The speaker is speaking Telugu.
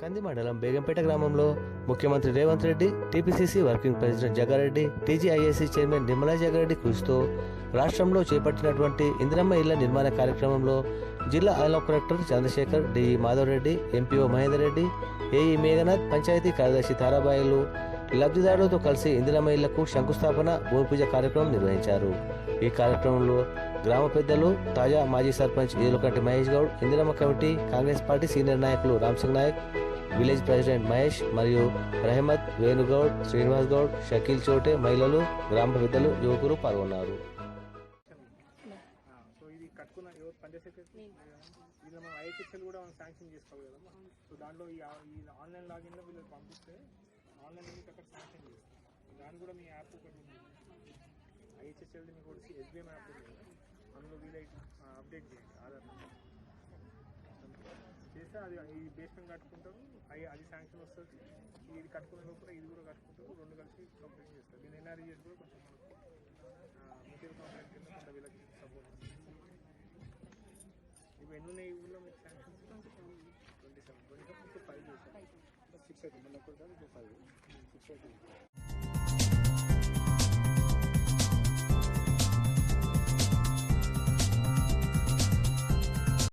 కంది మండలం బేగంపేట గ్రామంలో ముఖ్యమంత్రి Revanth Reddy TPCC working president Jaggareddy TGISC chairman Nimmala Jaggareddy కృషితో రాష్ట్రంలో చేపట్టినటువంటి ఇందిరమ్మ ఇళ్ళ నిర్మాణ కార్యక్రమంలో జిల్లా ఐలో collector Chandrashekar DE Madhavareddy MPO Mahender Reddy AE Meghanath panchayat కార్యదర్శి తారాబాయిలు లబ్ధిదారులతో కలిసి ఇందిరమ్మ ఇళ్ళకు శంకుస్థాపన భూమి పూజ కార్యక్రమం నిర్వహించారు. ఈ కార్యక్రమంలో గ్రామ పెద్దలు తాజా మాజీ sarpanch Elukanti Mahesh Goud Indiramma committee Congress party senior నాయకులు రామ్సింగ్ నాయక్ విలేజ్ ప్రెసిడెంట్ మహేష్ మరియు రహమత్ వేణుగౌడ్ శ్రీనివాస్ గౌడ్ షకీల్ చోటే మహిళలు గ్రామ పెద్దలు యువకులు పాల్గొన్నారు. కూడా మనం శాంక్షన్ చేసుకోవాలి కదమ్మా సో దాంట్లో ఈ ఆన్లైన్ లాగిన్లో వీళ్ళకి పంపిస్తే ఆన్లైన్ అక్కడ శాంక్షన్ చేస్తాం దాని కూడా మీ యాప్ ఒకటి ఉంది. ఐహెచ్ఎల్ మీకు వచ్చి ఎస్బీఎం యాప్ ఉంది కదా. అందులో వీళ్ళకి అప్డేట్ చేయండి ఆధార్ నెంబర్. అది ఈ బేస్మెంట్ కట్టుకుంటారు. అవి అది శాంక్షన్ వస్తుంది. ఇది కట్టుకునే లోపల ఇది కూడా కట్టుకుంటారు. రెండు కలిసి కంప్లీట్ చేస్తారు. దీని ఎన్ఆర్ఈఎస్ కూడా కొంచెం మెటీరియల్ కాంట్రాక్ట్ కింద కొంత వీళ్ళకి సపోర్ట్ ఇవి ఎన్ని ఉన్నాయి ఊళ్ళో మీకు sanction twenty seven. Twenty seven. Five. చేశారు సిక్స్ మళ్ళీ ఒకటి ఫైవ్ సిక్స్ అవుతుంది.